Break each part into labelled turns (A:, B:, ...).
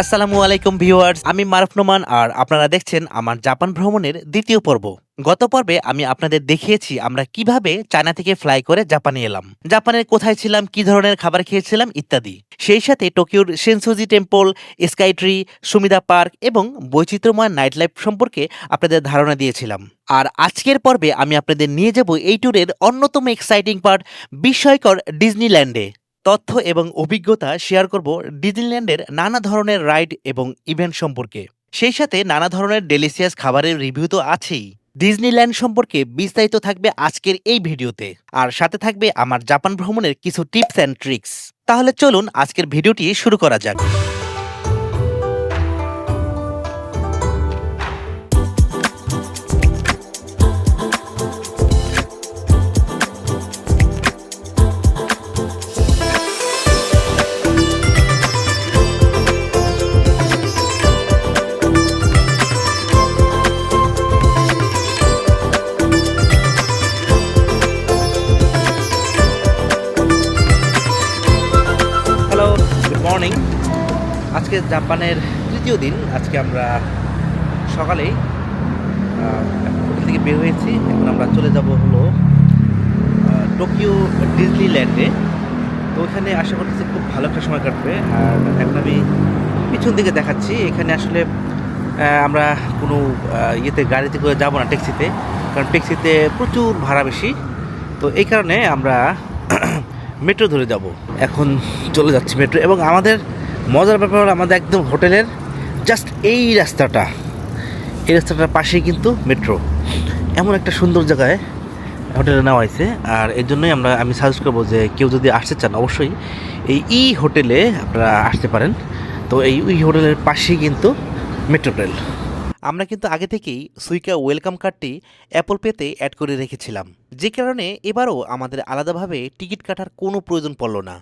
A: আসসালামু আলাইকুম ভিউয়ার্স, আমি মারুফ নোমান আর আপনারা দেখছেন আমার জাপান ভ্রমণের দ্বিতীয় পর্ব। গত পর্বে আমি আপনাদের দেখিয়েছি আমরা কীভাবে চায়না থেকে ফ্লাই করে জাপানে এলাম, জাপানের কোথায় ছিলাম, কি ধরনের খাবার খেয়েছিলাম ইত্যাদি। সেই সাথে টোকিওর Sensoji temple, Skytree, Sumida park এবং বৈচিত্র্যময় নাইট লাইফ সম্পর্কে আপনাদের ধারণা দিয়েছিলাম। আর আজকের পর্বে আমি আপনাদের নিয়ে যাব এই ট্যুরের অন্যতম এক্সাইটিং পার্ট বিস্ময়কর ডিজনিল্যান্ডে। তথ্য এবং অভিজ্ঞতা শেয়ার করব ডিজনিল্যান্ডের নানা ধরনের রাইড এবং ইভেন্ট সম্পর্কে। সেই সাথে নানা ধরনের ডেলিসিয়াস খাবারের রিভিউ তো আছেই। ডিজনিল্যান্ড সম্পর্কে বিস্তারিত থাকবে আজকের এই ভিডিওতে। আর সাথে থাকবে আমার জাপান ভ্রমণের কিছু টিপস অ্যান্ড ট্রিক্স। তাহলে চলুন আজকের ভিডিওটি শুরু করা যাক। আজকে জাপানের তৃতীয় দিন। আজকে আমরা সকালেই হোটেল থেকে বের হয়েছি। এখন আমরা চলে যাব হলো টোকিও ডিজনিল্যান্ডে। তো ওখানে আশা করতেছি খুব ভালো একটা সময় কাটবে। আর এখন আমি পিছন দিকে দেখাচ্ছি। এখানে আসলে আমরা কোনো ইয়েতে গাড়িতে করে যাব না ট্যাক্সিতে। কারণ ট্যাক্সিতে প্রচুর ভাড়া বেশি। তো এই কারণে আমরা মেট্রো ধরে যাব। এখন চলে যাচ্ছি মেট্রো। এবং আমাদের মজার ব্যাপার হলো আমাদের একদম হোটেলের জাস্ট এই রাস্তাটা। এই রাস্তাটার পাশেই কিন্তু মেট্রো এমন একটা সুন্দর জায়গায় হোটেলে নেওয়া হয়েছে। আর এর জন্যই আমরা, আমি সাজেস্ট করব যে কেউ যদি আসতে চান, অবশ্যই এই ই হোটেলে আপনারা আসতে পারেন। তো এই ই হোটেলের পাশেই কিন্তু মেট্রো রেল আমরা কিন্তু আগে থেকেই সুইকা ওয়েলকাম কার্ডটি অ্যাপল পেতে অ্যাড করে রেখেছিলাম। যে কারণে এবারও আমাদের আলাদাভাবে টিকিট কাটার কোনো প্রয়োজন পড়ল না।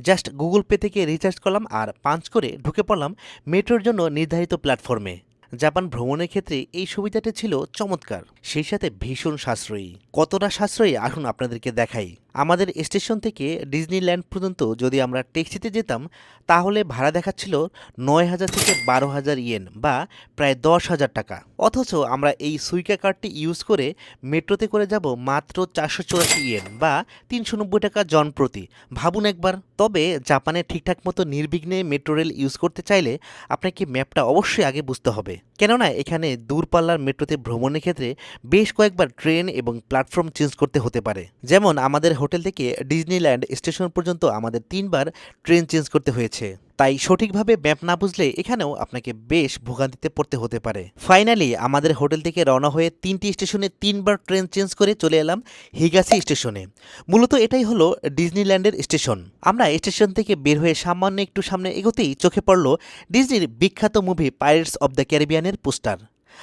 A: জাস্ট গুগল পে থেকে রিচার্জ করলাম আর পাঞ্চ করে ঢুকে পড়লাম মেট্রোর জন্য নির্ধারিত প্ল্যাটফর্মে। জাপান ভ্রমণের ক্ষেত্রে এই সুবিধাটি ছিল চমৎকার। সেই সাথে ভীষণ সাশ্রয়ী। কতটা সাশ্রয়ী? আসুন আপনাদেরকে দেখাই। আমাদের স্টেশন থেকে ডিজনিল্যান্ড পর্যন্ত যদি আমরা ট্যাক্সিতে যেতাম, তাহলে ভাড়া দেখাচ্ছিল নয় হাজার থেকে বারো হাজার ইয়েন বা প্রায় দশ হাজার টাকা। অথচ আমরা এই সুইকা কার্ডটি ইউজ করে মেট্রোতে করে যাব মাত্র চারশো চুরাশি ইয়েন বা তিনশো নব্বই টাকা জন প্রতি। ভাবুন একবার। তবে জাপানে ঠিকঠাক মতো নির্বিঘ্নে মেট্রো রেল ইউজ করতে চাইলে আপনাকে ম্যাপটা অবশ্যই আগে বুঝতে হবে। কেননা এখানে দূরপাল্লার মেট্রোতে ভ্রমণের ক্ষেত্রে বেশ কয়েকবার ট্রেন এবং প্ল্যাটফর্ম চেঞ্জ করতে হতে পারে। যেমন আমাদের হোটেল থেকে ডিজনিল্যান্ড স্টেশন পর্যন্ত আমাদের তিনবার ট্রেন চেঞ্জ করতে হয়েছে। তাই সঠিকভাবে ম্যাপ না বুঝলে এখানেও আপনাকে বেশ ভোগান্তিতে পড়তে হতে পারে। ফাইনালি আমাদের হোটেল থেকে রওনা হয়ে তিনটি স্টেশনে তিনবার ট্রেন চেঞ্জ করে চলে এলাম হিগাসি স্টেশনে। মূলত এটাই হলো ডিজনিল্যান্ডের স্টেশন। আমরা স্টেশন থেকে বের হয়ে সামান্য একটু সামনে এগোতেই চোখে পড়ল ডিজনির বিখ্যাত মুভি পাইরেটস অব দ্য ক্যারিবিয়ানের পোস্টার।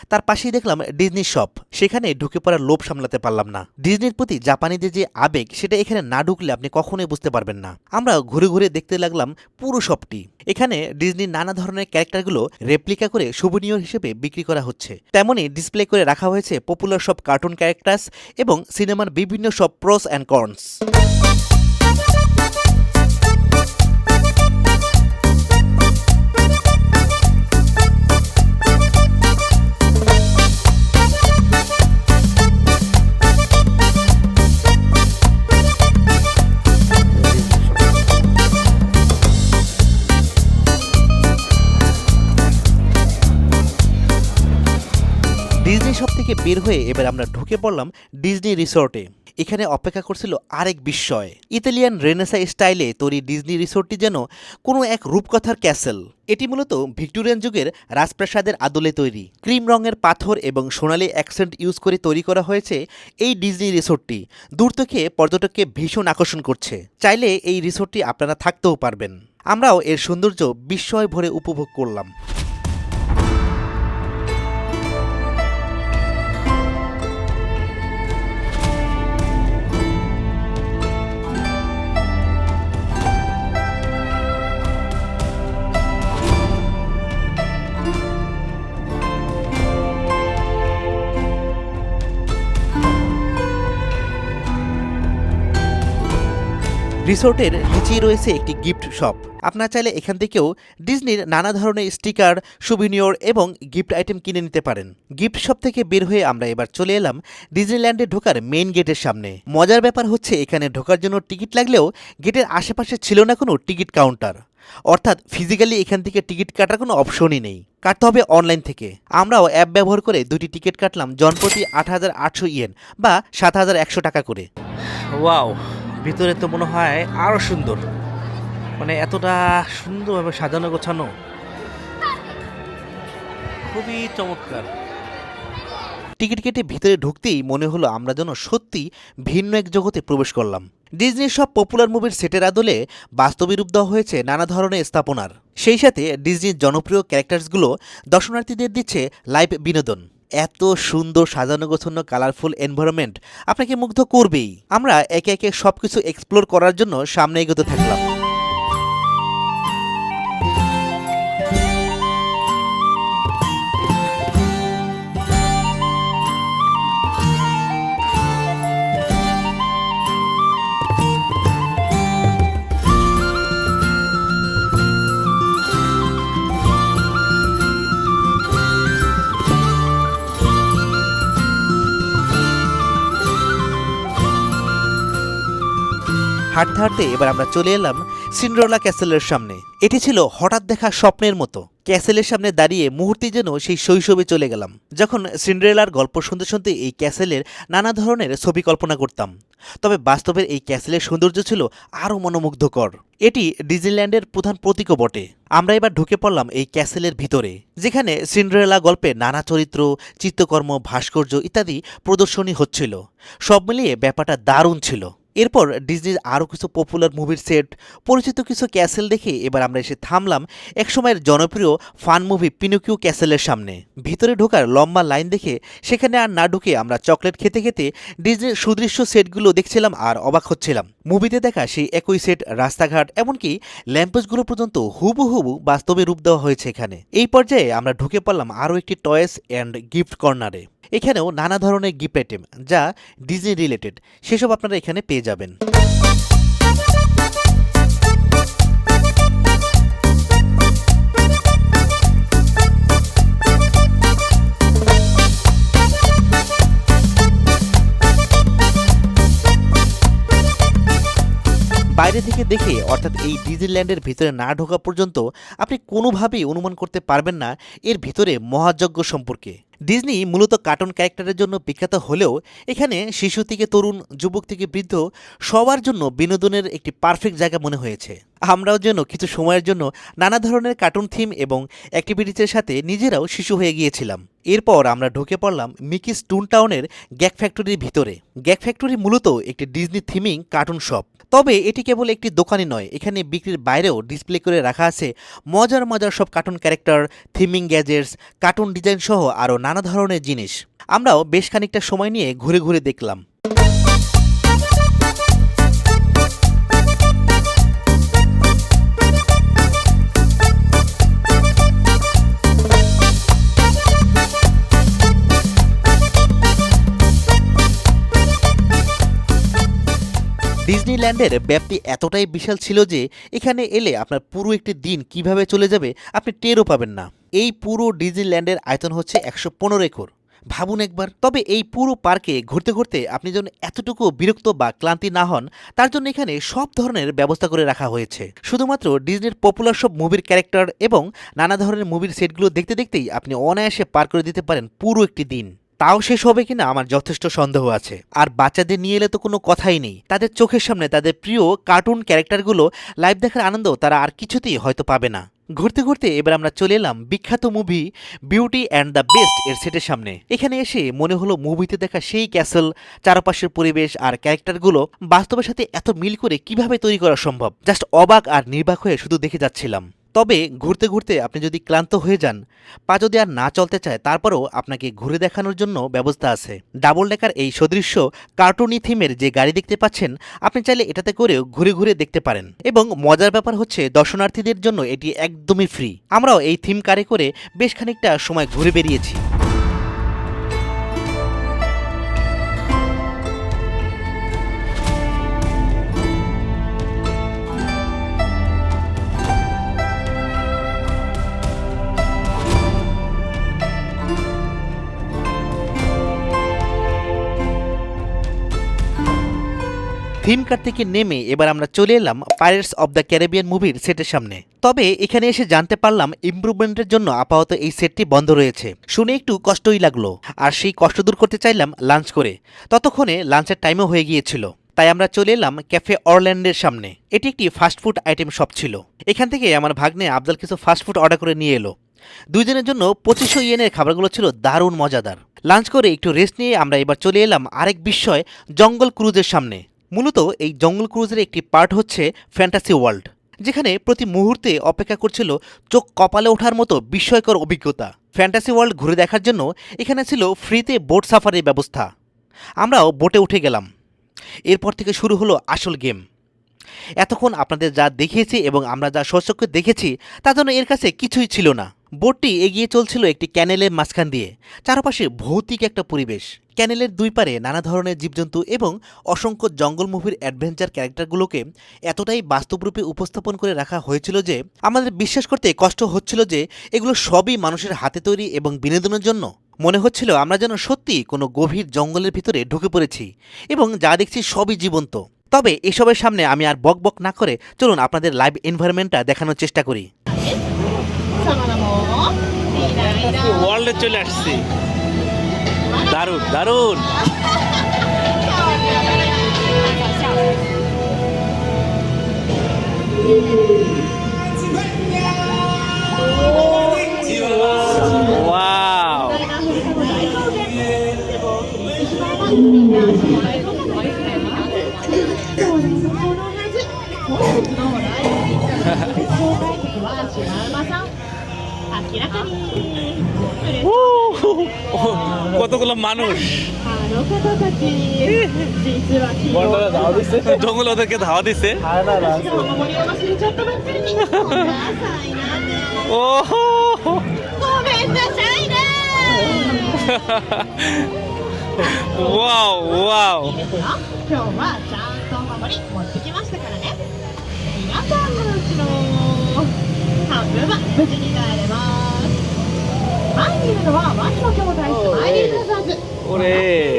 A: তার পাশেই দেখলাম ডিজনি শপ সেখানে ঢুকে পড়ার লোভ সামলাতে পারলাম না। ডিজনির প্রতি জাপানিদের যে আবেগ, সেটা এখানে না ঢুকলে আপনি কখনোই বুঝতে পারবেন না। আমরা ঘুরে ঘুরে দেখতে লাগলাম পুরো শপটি এখানে ডিজনির নানা ধরনের ক্যারেক্টারগুলো রেপ্লিকা করে সুবিনিয়র হিসেবে বিক্রি করা হচ্ছে। তেমনই ডিসপ্লে করে রাখা হয়েছে পপুলার সব কার্টুন ক্যারেক্টার্স এবং সিনেমার বিভিন্ন সব প্রস অ্যান্ড কর্নস থেকে বের হয়ে এবার আমরা ঢুকে পড়লাম ডিজনি রিসোর্টে। এখানে অপেক্ষা করছিল আরেক বিস্ময়। ইতালিয়ান রেনেসা স্টাইলে তৈরি ডিজনি রিসোর্টটি যেন কোনো এক রূপকথার ক্যাসেল। এটি মূলত ভিক্টোরিয়ান যুগের রাজপ্রাসাদের আদলে তৈরি। ক্রিম রঙের পাথর এবং সোনালি অ্যাকসেন্ট ইউজ করে তৈরি করা হয়েছে এই ডিজনি রিসোর্টটি। দূর থেকে পর্যটককে ভীষণ আকর্ষণ করছে। চাইলে এই রিসোর্টটি আপনারা থাকতেও পারবেন। আমরাও এর সৌন্দর্য বিস্ময় ভরে উপভোগ করলাম। রিসোর্টের নিচেই রয়েছে একটি গিফট শপ। আপনারা চাইলে এখান থেকেও ডিজনির নানা ধরনের স্টিকার, সুবিনিয়র এবং গিফট আইটেম কিনে নিতে পারেন। গিফট শপ থেকে বের হয়ে আমরা এবার চলে এলাম ডিজনিল্যান্ডে ঢোকার মেইন গেটের সামনে। মজার ব্যাপার হচ্ছে এখানে ঢোকার জন্য টিকিট লাগলেও গেটের আশেপাশে ছিল না কোনো টিকিট কাউন্টার। অর্থাৎ ফিজিক্যালি এখান থেকে টিকিট কাটার কোনো অপশনই নেই। কাটতে হবে অনলাইন থেকে। আমরাও অ্যাপ ব্যবহার করে দুটি টিকিট কাটলাম, জনপ্রতি আট হাজার আটশো ইয়েন বা সাত হাজার একশো টাকা করে। ওয়াও ভিতরে তো মনে হয় আরও সুন্দর। মানে এতটা সুন্দরভাবে সাজানো গোছানো। খুবই চমৎকার। টিকিট কেটে ভিতরে ঢুকতেই মনে হলো আমরা যেন সত্যি ভিন্ন এক জগতে প্রবেশ করলাম। ডিজনির সব পপুলার মুভির সেটের আদলে বাস্তবে রূপ দেওয়া হয়েছে নানা ধরনের স্থাপনার। সেই সাথে ডিজনির জনপ্রিয় ক্যারেক্টার্সগুলো দর্শনার্থীদের দিচ্ছে লাইভ বিনোদন। এত সুন্দর সাজানো গোছানো কালারফুল এনভায়রনমেন্ট আপনাকে মুগ্ধ করবেই। আমরা একে একে সবকিছু এক্সপ্লোর করার জন্য সামনে এগোতে থাকলাম। হাঁটতে হাঁটতে এবার আমরা চলে এলাম সিন্ড্রোলা ক্যাসেলের সামনে। এটি ছিল হঠাৎ দেখা স্বপ্নের মতো। ক্যাসেলের সামনে দাঁড়িয়ে মুহূর্তে যেন সেই শৈশবে চলে গেলাম। যখন সিন্ড্রেলার গল্প শুনতে শুনতে এই ক্যাসেলের নানা ধরনের ছবি কল্পনা করতাম। তবে বাস্তবের এই ক্যাসেলের সৌন্দর্য ছিল আরও মনোমুগ্ধকর। এটি ডিজনিল্যান্ডের প্রধান প্রতীকও বটে। আমরা এবার ঢুকে পড়লাম এই ক্যাসেলের ভিতরে, যেখানে সিন্ড্রেলা গল্পে নানা চরিত্র, চিত্রকর্ম, ভাস্কর্য ইত্যাদি প্রদর্শনী হচ্ছিল। সব মিলিয়ে ব্যাপারটা দারুণ ছিল। এরপর ডিজনির আরও কিছু পপুলার মুভির সেট পরিচিত কিছু ক্যাসেল দেখে এবার আমরা এসে থামলাম একসময়ের জনপ্রিয় ফান মুভি পিনোকিও ক্যাসেলের সামনে। ভিতরে ঢোকার লম্বা লাইন দেখে সেখানে আর না ঢুকে আমরা চকলেট খেতে খেতে ডিজনির সুদৃশ্য সেটগুলো দেখছিলাম আর অবাক হচ্ছিলাম। মুভিতে দেখা সেই একই সেট রাস্তাঘাট, এমনকি ল্যাম্পোস্টগুলো পর্যন্ত হুবহু বাস্তবে রূপ দেওয়া হয়েছে এখানে। এই পর্যায়ে আমরা ঢুকে পড়লাম আরও একটি টয়েস অ্যান্ড গিফট কর্নারে এখানেও নানা ধরনের গিফট আইটেম, যা ডিজনি রিলেটেড সেসব আপনারা এখানে পেয়ে যাবেন। বাইরে থেকে দেখে, অর্থাৎ এই ডিজনিল্যান্ডের ভিতরে না ঢোকা পর্যন্ত আপনি কোনোভাবেই অনুমান করতে পারবেন না এর ভিতরে মহাযজ্ঞ সম্পর্কে। ডিজনি মূলত কার্টুন ক্যারেক্টারের জন্য বিখ্যাত হলেও এখানে শিশু থেকে তরুণ, যুবক থেকে বৃদ্ধ সবার জন্য বিনোদনের একটি পারফেক্ট জায়গা মনে হয়েছে। আমরাও যেন কিছু সময়ের জন্য নানা ধরনের কার্টুন থিম এবং অ্যাক্টিভিটিসের সাথে নিজেরাও শিশু হয়ে গিয়েছিলাম। এরপর আমরা ঢুকে পড়লাম মিকিস টুন টাউনের গ্যাক ফ্যাক্টরির ভিতরে। গ্যাক ফ্যাক্টরি মূলত একটি ডিজনি থিমিং কার্টুন শপ তবে এটি কেবল একটি দোকানই নয়, এখানে বিক্রির বাইরেও ডিসপ্লে করে রাখা আছে মজার মজার সব cartoon character theming gadgets cartoon design সহ আরও নানা ধরনের জিনিস। আমরাও বেশ খানিকটা সময় নিয়ে ঘুরে ঘুরে দেখলাম। ডিজনিল্যান্ডের ব্যাপ্তি এতটাই বিশাল ছিল যে এখানে এলে আপনার পুরো একটি দিন কীভাবে চলে যাবে আপনি টেরও পাবেন না। এই পুরো ডিজনিল্যান্ডের আয়তন হচ্ছে একশো পনেরো একর। ভাবুন একবার, তবে এই পুরো পার্কে ঘুরতে ঘুরতে আপনি যেন এতটুকু বিরক্ত বা ক্লান্তি না হন, তার জন্য এখানে সব ধরনের ব্যবস্থা করে রাখা হয়েছে। শুধুমাত্র ডিজনির পপুলার সব মুভির ক্যারেক্টার এবং নানা ধরনের মুভির সেটগুলো দেখতে দেখতেই আপনি অনায়াসে পার করে দিতে পারেন পুরো একটি দিন। তাও শেষ হবে কিনা আমার যথেষ্ট সন্দেহ আছে। আর বাচ্চাদের নিয়ে এলে তো কোনো কথাই নেই। তাদের চোখের সামনে তাদের প্রিয় কার্টুন ক্যারেক্টারগুলো লাইভ দেখার আনন্দ তারা আর কিছুতেই হয়তো পাবে না। ঘুরতে ঘুরতে এবার আমরা চলে এলাম বিখ্যাত movie Beauty and the Beast এর সেটের সামনে। এখানে এসে মনে হলো মুভিতে দেখা সেই ক্যাসেল চারপাশের পরিবেশ আর ক্যারেক্টারগুলো বাস্তবের সাথে এত মিল করে কীভাবে তৈরি করা সম্ভব? জাস্ট অবাক আর নির্বাক হয়ে শুধু দেখে যাচ্ছিলাম। তবে ঘুরতে ঘুরতে আপনি যদি ক্লান্ত হয়ে যান, পা যদি আর না চলতে চায়, তারপরও আপনাকে ঘুরে দেখানোর জন্য ব্যবস্থা আছে। ডাবল ডেকার এই সদৃশ্য কার্টুনি থিমের যে গাড়ি দেখতে পাচ্ছেন, আপনি চাইলে এটাতে করেও ঘুরে ঘুরে দেখতে পারেন। এবং মজার ব্যাপার হচ্ছে দর্শনার্থীদের জন্য এটি একদমই ফ্রি আমরাও এই থিম কারে করে বেশ খানিকটা সময় ঘুরে বেরিয়েছি। থিম কার থেকে নেমে এবার আমরা চলে এলাম পাইরেটস অব দ্য ক্যারিবিয়ান মুভির সেটের সামনে। তবে এখানে এসে জানতে পারলাম ইমপ্রুভমেন্টের জন্য আপাতত এই সেটটি বন্ধ রয়েছে। শুনে একটু কষ্টই লাগল, আর সেই কষ্ট দূর করতে চাইলাম লাঞ্চ করে। ততক্ষণে লাঞ্চের টাইমও হয়ে গিয়েছিল। তাই আমরা চলে এলাম ক্যাফে অরল্যান্ডের সামনে। এটি একটি ফাস্টফুড আইটেম শপ ছিল। এখান থেকে আমার ভাগ্নে আবদাল কিছু ফাস্টফুড অর্ডার করে নিয়ে এলো। দুইজনের জন্য পঁচিশশো ইয়েনের খাবারগুলো ছিল দারুণ মজাদার। লাঞ্চ করে একটু রেস্ট নিয়ে আমরা এবার চলে এলাম আরেক বিস্ময়, জঙ্গল ক্রুজের সামনে। মূলত এই জঙ্গল ক্রুজের একটি পার্ট হচ্ছে ফ্যান্টাসি ওয়ার্ল্ড, যেখানে প্রতি মুহূর্তে অপেক্ষা করছিল চোখ কপালে ওঠার মতো বিস্ময়কর অভিজ্ঞতা। ফ্যান্টাসি ওয়ার্ল্ড ঘুরে দেখার জন্য এখানে ছিল ফ্রিতে বোট সাফারির ব্যবস্থা। আমরাও বোটে উঠে গেলাম। এরপর থেকে শুরু হলো আসল গেম। এতক্ষণ আপনাদের যা দেখিয়েছি এবং আমরা যা সচক্ষে দেখেছি, তা যেন এর কাছে কিছুই ছিল না। বোটটি এগিয়ে চলছিল একটি ক্যানেলের মাঝখান দিয়ে। চারপাশে ভৌতিক একটা পরিবেশ। ক্যানেলের দুই পারে নানা ধরনের জীবজন্তু এবং অসংখ্য জঙ্গল মুভির অ্যাডভেঞ্চার ক্যারেক্টারগুলোকে এতটাই বাস্তবরূপে উপস্থাপন করে রাখা হয়েছিল যে, আমাদের বিশ্বাস করতে কষ্ট হচ্ছিল যে, এগুলো সবই মানুষের হাতে তৈরি এবং বিনোদনের জন্য। মনে হচ্ছিল আমরা যেন সত্যি কোনো গভীর জঙ্গলের ভিতরে ঢুকে পড়েছি এবং যা দেখছি সবই জীবন্ত। তবে এসবের সামনে আমি আর বক বক না করে চলুন আপনাদের লাইভ এনভায়রনমেন্টটা দেখানোর চেষ্টা করি। ওয়ার্ল্ডে চলে আসছি। দারুণ দারুণ। ওয়াও কতগুলো মানুষ
B: あの方たち実は昨日
A: জঙ্গল ওদেরকে ধাওয়া দিছে
B: しかも守りを忘れちゃったばっかりにごめんなさいなんで
A: ও
B: ごめんなさいね
A: ওয়াও ওয়াও
B: いいですよ今日はちゃんとお守り持ってきましたからね皆さんのうちの 半分は無事に帰れます前にいるのはワニの兄弟スマイリーブラザーズ
A: ওরে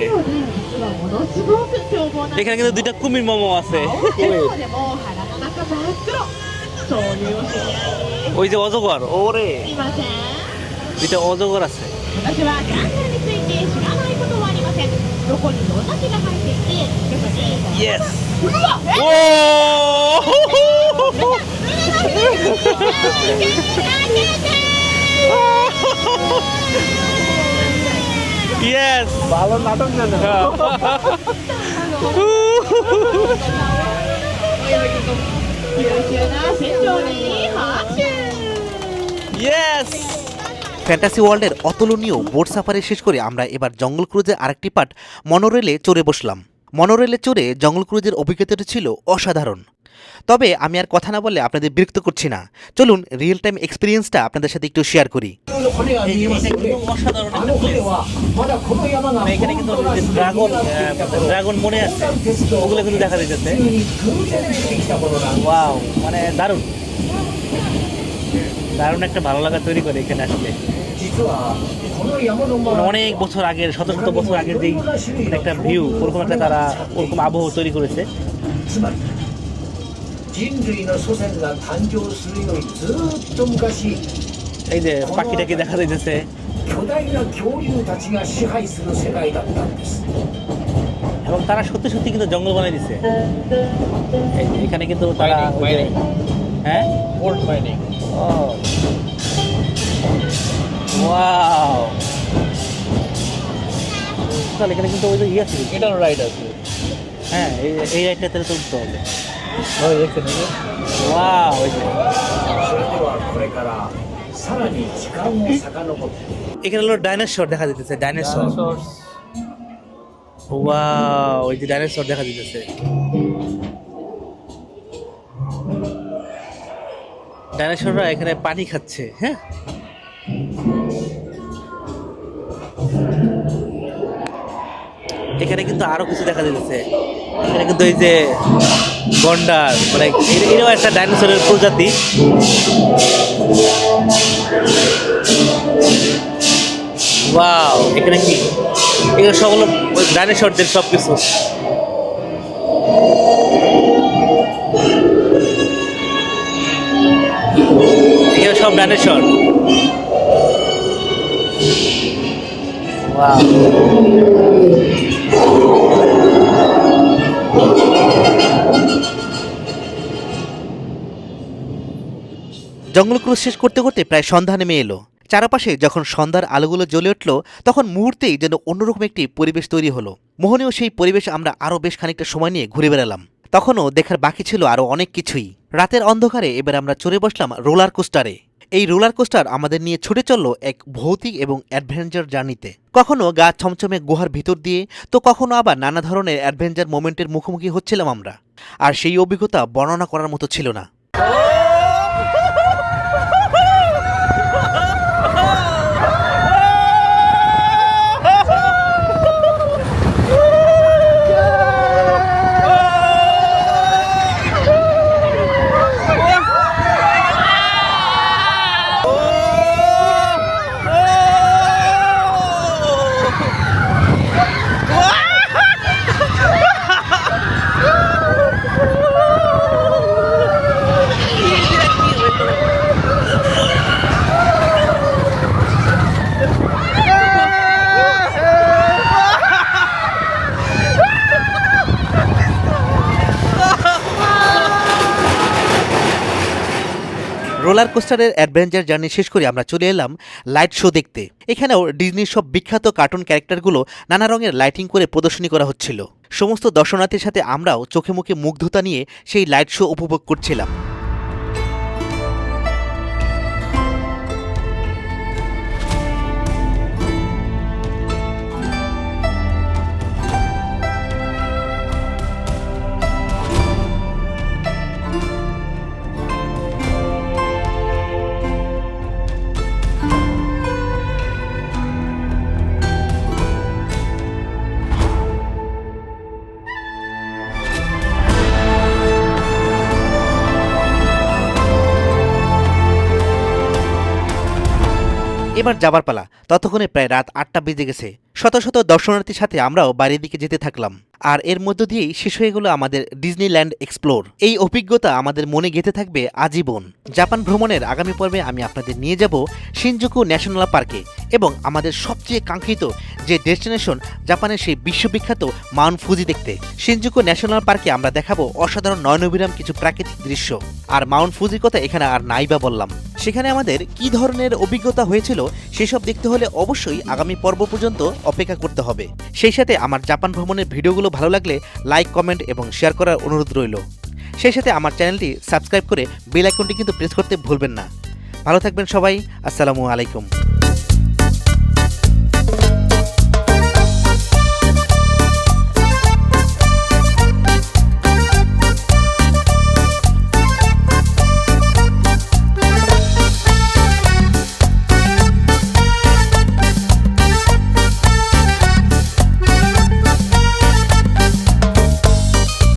B: 兄弟実はものすごく凶暴なんです
A: এখানে কিন্তু দুইটা কুমির মোমো আছে
B: 笑顔でも腹の中真っ黒そういうお知り合い
A: ওই যে অজগর ওরে
B: すいません
A: দুইটা অজগর আছে
B: 私はジャングルについて知らないことはありませんどこにどんな木が生えていてどこに
A: ইয়েস
B: うわえ
A: ও ইয়েস ভালো নাটক জানো ইয়েস ফ্যান্টাসি ওয়ার্ল্ডের অতুলনীয় বোট সাফারি শেষ করে আমরা এবার জঙ্গল ক্রুজের আরেকটি পার্ট মনোরেলে চড়ে বসলাম। মনোরেলে চড়ে জঙ্গল ক্রুজের অভিজ্ঞতাটা ছিল অসাধারণ। তবে আমি আর কথা না বলে আপনাদের বিরক্ত করছি না। চলুন রিয়েল টাইম এক্সপিরিয়েন্সটা আপনাদের সাথে একটু শেয়ার করি। ড্রাগন ওগুলো কিন্তু দেখা দিতেছে দারুণ। দারুণ একটা ভালো লাগা তৈরি করে এখানে আসলে। মানে অনেক বছর আগের, শত শত বছর আগের যেই একটা ভিউ ওরকম একটা তারা, ওরকম আবহাওয়া তৈরি করেছে।
C: 人類の祖先が誕生するよりずーっと昔
A: এই যে পাখিটাকে দেখা যাইতেছে
C: 巨大な恐竜たちが支配する世界だったんです
A: এবং তারা সত্যি সত্যি কিন্তু জঙ্গল বানাই দিছে এই যে এখানে কিন্তু তারা ওই যে- হ্যাঁ
D: Gold mining.
A: ও ওয়াও তাহলে এখানে কিন্তু ওই যে ইয়ে আছে
D: এটার রাইড আছে
A: হ্যাঁ এই এই রাইডটা তাহলে তুলতে হবে
D: ওই দেখছেন এই যে?
A: ওয়াও ওই যে
C: それではこれからさらに時間を遡って
A: এখানে হলো ডাইনোসর দেখা দিতেছে ডাইনোসর
D: Dinosaurs.
A: ওয়াও ওই যে ডাইনোসর দেখা দিতেছে ডাইনোসররা এখানে পানি খাচ্ছে হ্যাঁ এখানে কিন্তু আরো কিছু দেখা যাচ্ছে এখানে কিন্তু এই যে গন্ডার মানে এ- এটাও একটা ডাইনোসরের প্রজাতি। ওয়াও এখানে কি? এগুলো সব হলো ডাইনোসরদের সব কিছু সব ডাইনোসর
D: Wow.
A: জঙ্গল ক্রুজ শেষ করতে করতে প্রায় সন্ধ্যা নেমে এলো। চারপাশে যখন সন্ধ্যার আলোগুলো জ্বলে উঠল, তখন মুহূর্তেই যেন অন্যরকম একটি পরিবেশ তৈরি হলো। মোহনীয় সেই পরিবেশ আমরা আরও বেশ খানিকটা সময় নিয়ে ঘুরে বেড়ালাম। তখনও দেখার বাকি ছিল আরও অনেক কিছুই। রাতের অন্ধকারে এবার আমরা চড়ে বসলাম রোলার কোস্টারে। এই রোলার কোস্টার আমাদের নিয়ে ছুটে চলল এক ভৌতিক এবং অ্যাডভেঞ্চার জার্নিতে। কখনো গা ছমছমে গুহার ভিতর দিয়ে, তো কখনো আবার নানা ধরনের অ্যাডভেঞ্চার মোমেন্টের মুখোমুখি হচ্ছিলাম আমরা। আর সেই অভিজ্ঞতা বর্ণনা করার মতো ছিল না। রোলার কোস্টারের অ্যাডভেঞ্চার জার্নি শেষ করে আমরা চলে এলাম লাইট শো দেখতে। এখানেও ডিজনির সব বিখ্যাত কার্টুন ক্যারেক্টারগুলো নানা রঙের লাইটিং করে প্রদর্শনী করা হচ্ছিল। সমস্ত দর্শনার্থীর সাথে আমরাও চোখে মুখে মুগ্ধতা নিয়ে সেই লাইট শো উপভোগ করছিলাম। এবার যাবার পালা। ততক্ষণে প্রায় রাত আটটা বেজে গেছে। শত শত দর্শনার্থীর সাথে আমরাও বাড়ির দিকে যেতে থাকলাম। আর এর মধ্য দিয়েই শেষ হয়ে গেল আমাদের ডিজনিল্যান্ড এক্সপ্লোর। এই অভিজ্ঞতা আমাদের মনে গেঁথে থাকবে আজীবন। জাপান ভ্রমণের আগামী পর্বে আমি আপনাদের নিয়ে যাব সিনজুকু ন্যাশনাল পার্কে এবং আমাদের সবচেয়ে কাঙ্ক্ষিত যে ডেস্টিনেশন জাপানের সেই বিশ্ববিখ্যাত মাউন্ট ফুজি দেখতে। সিনজুকু ন্যাশনাল পার্কে আমরা দেখাবো অসাধারণ নয়নবিরাম কিছু প্রাকৃতিক দৃশ্য। আর মাউন্ট ফুজির কথা এখানে আর নাই বা বললাম। সেখানে আমাদের কি ধরনের অভিজ্ঞতা হয়েছিল সেসব দেখতে হলে অবশ্যই আগামী পর্ব পর্যন্ত অপেক্ষা করতে হবে। সেই সাথে আমার জাপান ভ্রমণের ভিডিওগুলো ভালো লাগলে লাইক, কমেন্ট এবং শেয়ার করার অনুরোধ রইল। সেই সাথে আমার চ্যানেলটি সাবস্ক্রাইব করে বেল আইকনটি কিন্তু প্রেস করতে ভুলবেন না। ভালো থাকবেন সবাই। আসসালামু আলাইকুম।